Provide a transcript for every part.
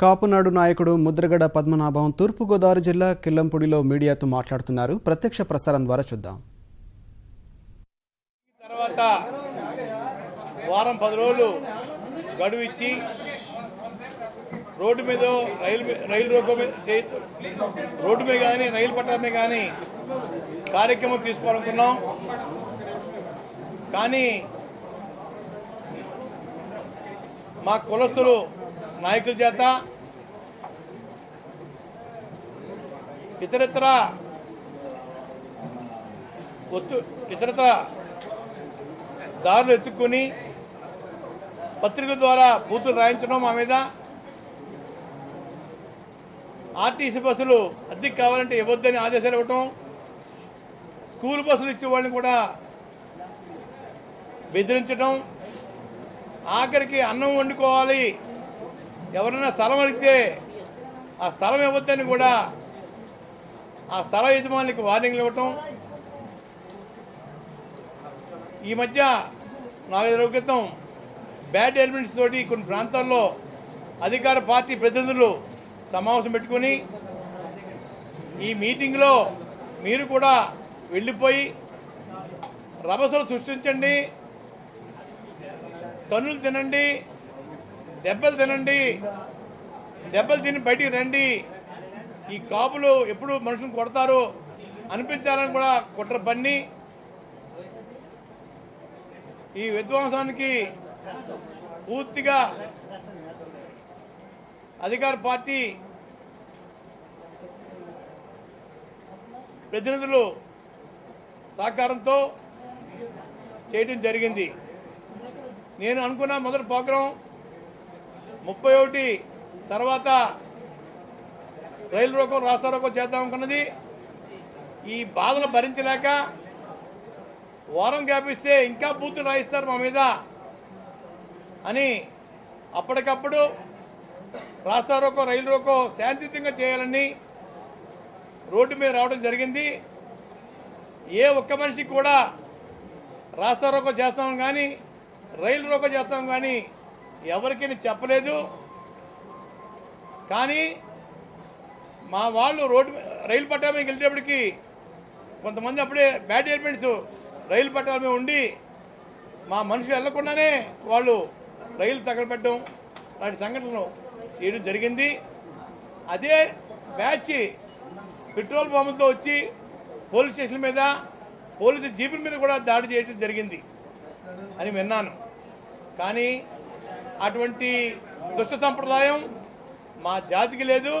కాపునాడు నాయకుడు ముద్రగడ పద్మనాభం తూర్పుగోదావరి జిల్లా కిల్లంపూడిలో మీడియాతో మాట్లాడుతున్నారు. ప్రత్యక్ష ప్రసారం ద్వారా చూద్దాం. తర్వాత వారం పది రోజులు గడువు ఇచ్చి రోడ్డు మీద రైలు రైలు రోకో మీద రోడ్డు మీద కానీ రైలు పట్టాల మీద కానీ కార్యక్రమం తీసుకోవాలనుకున్నాం. కానీ మా కులస్తులు నాయకుల చేత ఇతరత్ర ఒత్తు ఇతరత్ర దారులు ఎత్తుక్కొని పత్రిక ద్వారా బూతులు రాయించడం మా మీద. ఆర్టీసీ బస్సులు అద్దెకి కావాలంటే ఇవ్వద్దని ఆదేశాలు ఇవ్వటం స్కూల్ బస్సులు ఇచ్చే వాళ్ళని కూడా బెదిరించడం ఆఖరికి అన్నం వండుకోవాలి ఎవరైనా స్థలం అడిగితే ఆ స్థలం ఇవ్వద్దని కూడా ఆ స్థల యజమానికి వార్నింగ్లు ఇవ్వటం. ఈ మధ్య నాలుగైదు రోజుల క్రితం బ్యాడ్ ఎలిమెంట్స్ తోటి కొన్ని ప్రాంతాల్లో అధికార పార్టీ ప్రతినిధులు సమావేశం పెట్టుకొని ఈ మీటింగ్లో మీరు కూడా వెళ్ళిపోయి రభసలు సృష్టించండి తన్నులు తినండి దెబ్బలు తినండి. దెబ్బలు తిని బయటికి రండి. ఈ కాపులు ఎప్పుడు మనుషులు కొడతారు అనిపించాలని కూడా కుట్ర పన్ని ఈ విధ్వంసానికి పూర్తిగా అధికార పార్టీ ప్రతినిధులు సహకారంతో చేయడం జరిగింది. నేను అనుకున్న మొదటి ప్రోగ్రాం ముప్పై ఒకటి తర్వాత రైలు రోకో రాస్తా రోకో చేద్దాం అనుకున్నది. ఈ బాధను భరించలేక వారం గ్యాప్ ఇస్తే ఇంకా బూతులు రాయిస్తారు మా మీద అని అప్పటికప్పుడు రాస్తా రోకో రైలు రోకో శాంతియుతంగా చేయాలని రోడ్డు మీద రావడం జరిగింది. ఏ ఒక్క మనిషికి కూడా రాస్తా రోకో చేస్తాం కానీ రైలు రోకో చేస్తాం కానీ ఎవరికి చెప్పలేదు. కానీ మా వాళ్ళు రోడ్డు రైలు పట్టాల మీద వెళ్ళేటప్పటికి కొంతమంది అప్పుడే బ్యాడ్ ఎలిమెంట్స్ రైలు పట్టాల మీద ఉండి మా మనుషులు వెళ్ళకుండానే వాళ్ళు రైలు తగలబెట్టడం వాటి సంఘటనలు చేయడం జరిగింది. అదే బ్యాచ్ పెట్రోల్ బాంబులతో వచ్చి పోలీస్ స్టేషన్ మీద పోలీసు జీపుల మీద కూడా దాడి చేయడం జరిగింది అని విన్నాను. కానీ అటువంటి దుష్ట సంప్రదాయం మా జాతికి లేదు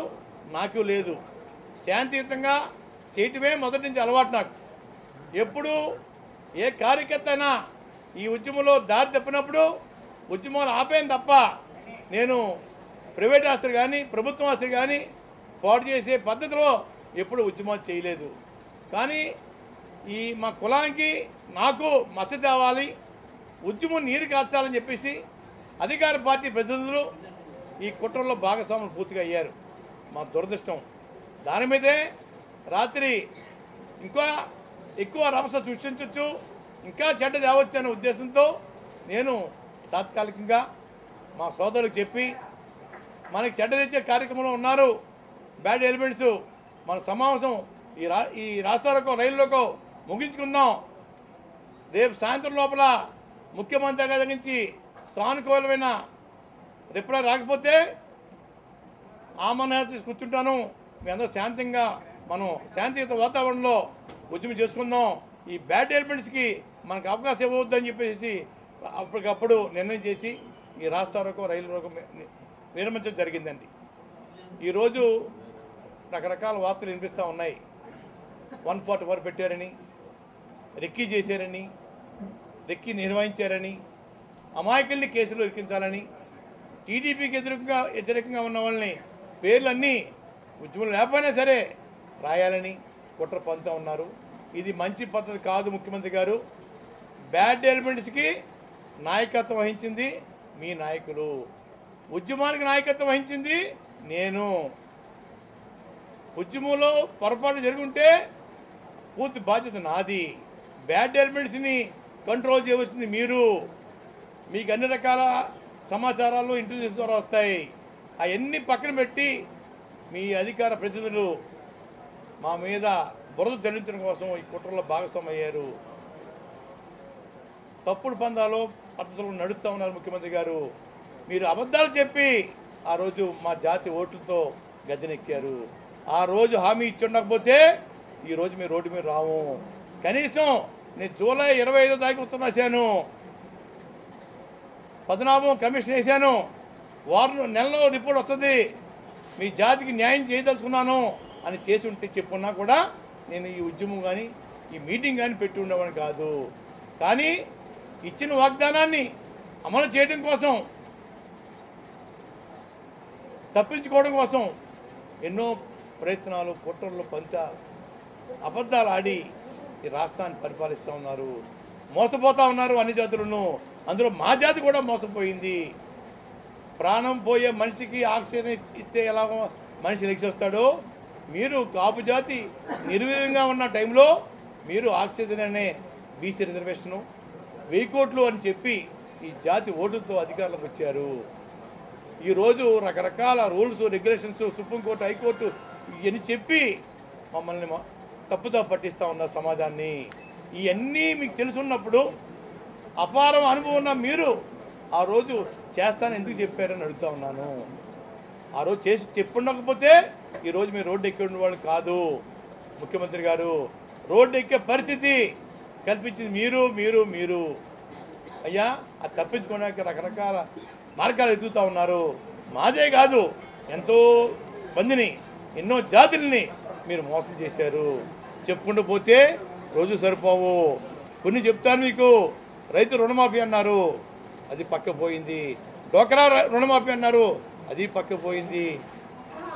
నాకు లేదు. శాంతియుతంగా చేయటమే మొదటి నుంచి అలవాటు నాకు. ఎప్పుడు ఏ కార్యకర్త అయినా ఈ ఉద్యమంలో దారి తప్పినప్పుడు ఉద్యమాలు ఆపేను తప్ప నేను ప్రైవేట్ ఆస్తులు కానీ ప్రభుత్వం ఆస్తులు కానీ పోటు చేసే పద్ధతిలో ఎప్పుడు ఉద్యమాలు చేయలేదు. కానీ ఈ మా కులానికి నాకు మచ్చ తేవాలి ఉద్యమం నీరు కాచాలని చెప్పేసి అధికార పార్టీ ప్రతినిధులు ఈ కుట్రలో భాగస్వాములు పూర్తిగా అయ్యారు. మా దురదృష్టం. దాని మీదే రాత్రి ఇంకా ఎక్కువ రభస సృష్టించవచ్చు ఇంకా చెడ్డ తేవచ్చు అనే ఉద్దేశంతో నేను తాత్కాలికంగా మా సోదరులకు చెప్పి మనకి చెడ్డ తెచ్చే కార్యక్రమంలో ఉన్నారు బ్యాడ్ ఎలిమెంట్స్ మన సమావేశం ఈ రా ఈ రాష్ట్రాలకో రైళ్ళకో ముగించుకుందాం. రేపు సాయంత్రం లోపల ముఖ్యమంత్రి గారి నుంచి సానుకూలమైన రిప్లై రాకపోతే ఆమన కూర్చుంటాను. మీ అందరూ శాంతంగా మనం శాంతియుత వాతావరణంలో ఉద్యమం చేసుకుందాం. ఈ బ్యాడ్ ఎలిమెంట్స్కి మనకు అవకాశం ఇవ్వద్దని చెప్పేసి అప్పటికప్పుడు నిర్ణయం చేసి ఈ రాష్ట్ర వరకు రైలు వరకు విరమించడం జరిగిందండి. ఈరోజు రకరకాల వార్తలు వినిపిస్తూ ఉన్నాయి. వన్ ఫార్టీ ఫోర్ పెట్టారని రెక్కీ చేశారని రెక్కీ నిర్వహించారని అమాయకుల్ని కేసులు ఇరికించాలని టీడీపీకి ఎదురుగా వ్యతిరేకంగా ఉన్న వాళ్ళని పేర్లన్నీ ఉద్యమం లేకపోయినా సరే రాయాలని కుట్ర పంతా ఉన్నారు. ఇది మంచి పద్ధతి కాదు ముఖ్యమంత్రి గారు. బ్యాడ్ ఎలిమెంట్స్కి నాయకత్వం వహించింది మీ నాయకులు. ఉద్యమానికి నాయకత్వం వహించింది నేను. ఉద్యమంలో పొరపాటు జరుగుంటే పూర్తి బాధ్యత నాది. బ్యాడ్ ఎలిమెంట్స్ని కంట్రోల్ చేయవలసింది మీరు. మీకు అన్ని రకాల సమాచారాలు ఇంటెలిజెన్స్ ద్వారా వస్తాయి. అవన్నీ పక్కన పెట్టి మీ అధికార ప్రతినిధులు మా మీద బురద తెల్లించడం కోసం ఈ కుట్రలో భాగస్వామయ్యారు. తప్పుడు పందాలు పద్ధతులు నడుస్తూ ఉన్నారు ముఖ్యమంత్రి గారు. మీరు అబద్ధాలు చెప్పి ఆ రోజు మా జాతి ఓట్లతో గద్దెనెక్కారు. ఆ రోజు హామీ ఇచ్చి ఉండకపోతే ఈ రోడ్డు మీద రాము. కనీసం నేను జూలై ఇరవై ఐదో తారీఖు ఉత్తరం రాశాను. పద్నాభం కమిషన్ వేశాను. వారం నెలలో రిపోర్ట్ వస్తుంది. మీ జాతికి న్యాయం చేయదలుచుకున్నాను అని చేసి ఉంటే చెప్పున్నా కూడా నేను ఈ ఉద్యమం కానీ ఈ మీటింగ్ కానీ పెట్టి ఉండేవాడిని కాదు. కానీ ఇచ్చిన వాగ్దానాన్ని అమలు చేయడం కోసం తప్పించుకోవడం కోసం ఎన్నో ప్రయత్నాలు కుట్రలు పంచ అబద్ధాలు ఆడి ఈ రాష్ట్రాన్ని పరిపాలిస్తూ ఉన్నారు. మోసపోతా ఉన్నారు అన్ని జాతులను. అందులో మా జాతి కూడా మోసపోయింది. ప్రాణం పోయే మనిషికి ఆక్సిజన్ ఇస్తే ఎలా మనిషి లెక్కి వస్తాడో మీరు కాపు జాతి నిర్వీర్యంగా ఉన్న టైంలో మీరు ఆక్సిజన్ అనే బీసీ రిజర్వేషను వెయ్యి కోట్లు అని చెప్పి ఈ జాతి ఓటుతో అధికారులకు వచ్చారు. ఈరోజు రకరకాల రూల్స్ రెగ్యులేషన్స్ సుప్రీంకోర్టు హైకోర్టు ఇవన్నీ చెప్పి మమ్మల్ని తప్పుతో పట్టిస్తూ ఉన్న సమాజాన్ని. ఇవన్నీ మీకు తెలుసున్నప్పుడు అపారం అనుభవం ఉన్న మీరు ఆ రోజు చేస్తాను ఎందుకు చెప్పారని అడుగుతా ఉన్నాను. ఆ రోజు చేసి చెప్పుండకపోతే ఈరోజు మీరు రోడ్డు ఎక్కి ఉన్న వాళ్ళు కాదు. ముఖ్యమంత్రి గారు రోడ్డు ఎక్కే పరిస్థితి కల్పించింది మీరు మీరు మీరు. అయ్యా అది తప్పించుకోవడానికి రకరకాల మార్గాలు ఎదుగుతూ ఉన్నారు. మాదే కాదు ఎంతో మందిని ఎన్నో జాతుల్ని మీరు మోసం చేశారు. చెప్పుకుంటూ పోతే రోజు సరిపోవు. కొన్ని చెప్తాను మీకు. రైతు రుణమాఫీ అన్నారు అది పక్కపోయింది డోకరా రుణమాఫీ అన్నారు అది పక్కపోయింది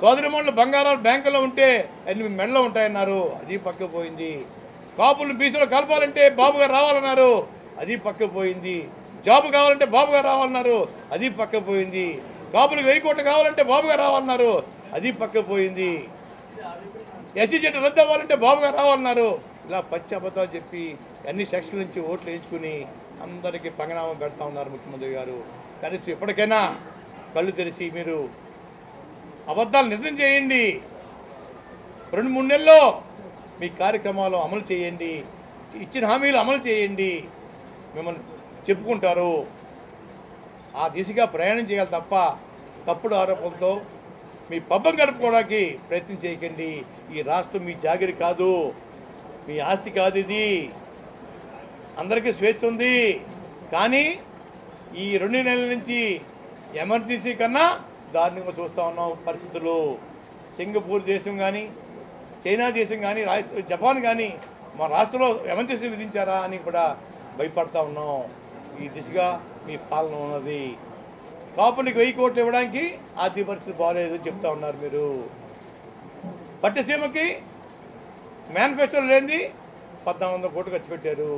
సోదరిమణులు బంగారాలు బ్యాంకులో ఉంటే అన్ని మెడలో ఉంటాయన్నారు అది పక్కపోయింది కాపులు బీసీలో కలపాలంటే బాబుగారు రావాలన్నారు అది పక్కపోయింది జాబ్ కావాలంటే బాబుగారు రావాలన్నారు అది పక్కపోయింది కాపులు వెయ్యి కోట్లు కావాలంటే బాబుగారు రావాలన్నారు అది పక్కపోయింది ఎస్సీ చెట్టు రద్దు అవ్వాలంటే బాబుగారు రావాలన్నారు ఇలా పచ్చి అబద్ధాలు చెప్పి అన్ని సెక్షన్ల నుంచి ఓట్లు వేయించుకుని అందరికీ పంగనామం పెడతా ఉన్నారు ముఖ్యమంత్రి గారు. కనీసం ఇప్పటికైనా కళ్ళు తెరిచి మీరు అబద్ధాలు నిజం చేయండి. రెండు మూడు నెలల్లో మీ కార్యక్రమాలు అమలు చేయండి. ఇచ్చిన హామీలు అమలు చేయండి. మిమ్మల్ని చెప్పుకుంటారు. ఆ దిశగా ప్రయాణం చేయాలి తప్ప తప్పుడు ఆరోపణలతో మీ పబ్బం గడుపుకోవడానికి ప్రయత్నం చేయకండి. ఈ రాష్ట్రం మీ జాగిరి కాదు. మీ ఆస్తి కాదు ఇది. అందరికీ స్వేచ్ఛ ఉంది. కానీ ఈ రెండు నెలల నుంచి ఎమర్జెన్సీ కన్నా దారుణంగా చూస్తూ ఉన్నాం పరిస్థితులు. సింగపూర్ దేశం కానీ చైనా దేశం కానీ జపాన్ కానీ మా రాష్ట్రంలో ఎమర్జెన్సీ విధించారా అని కూడా భయపడతా ఉన్నాం. ఈ దిశగా మీ పాలన ఉన్నది. కాపులకు వెయ్యి కోట్లు ఇవ్వడానికి ఆర్థిక పరిస్థితి బాగాలేదు చెప్తా ఉన్నారు మీరు. పట్టసీమకి మేనిఫెస్టోలో లేనిది పద్నాలుగు వందల కోట్లు ఖర్చు పెట్టారు.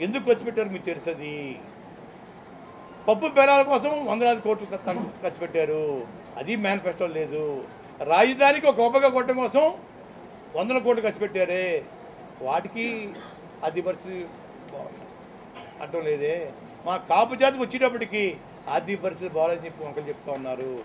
ఎందుకు ఖర్చు పెట్టారు మీకు తెలుసది? పప్పు బెలాల కోసం వందలాది కోట్లు ఖర్చు పెట్టారు. అది మేనిఫెస్టో లేదు. రాజధానికి ఒక గొప్పగా కొట్టడం కోసం వందల కోట్లు ఖర్చు పెట్టారే. వాటికి అది పరిస్థితి అడ్డం లేదే. మా కాపు జాతికి వచ్చేటప్పటికి ఆర్థిక పరిస్థితి బాగాలేదని చెప్పి వంకలు చెప్తా ఉన్నారు.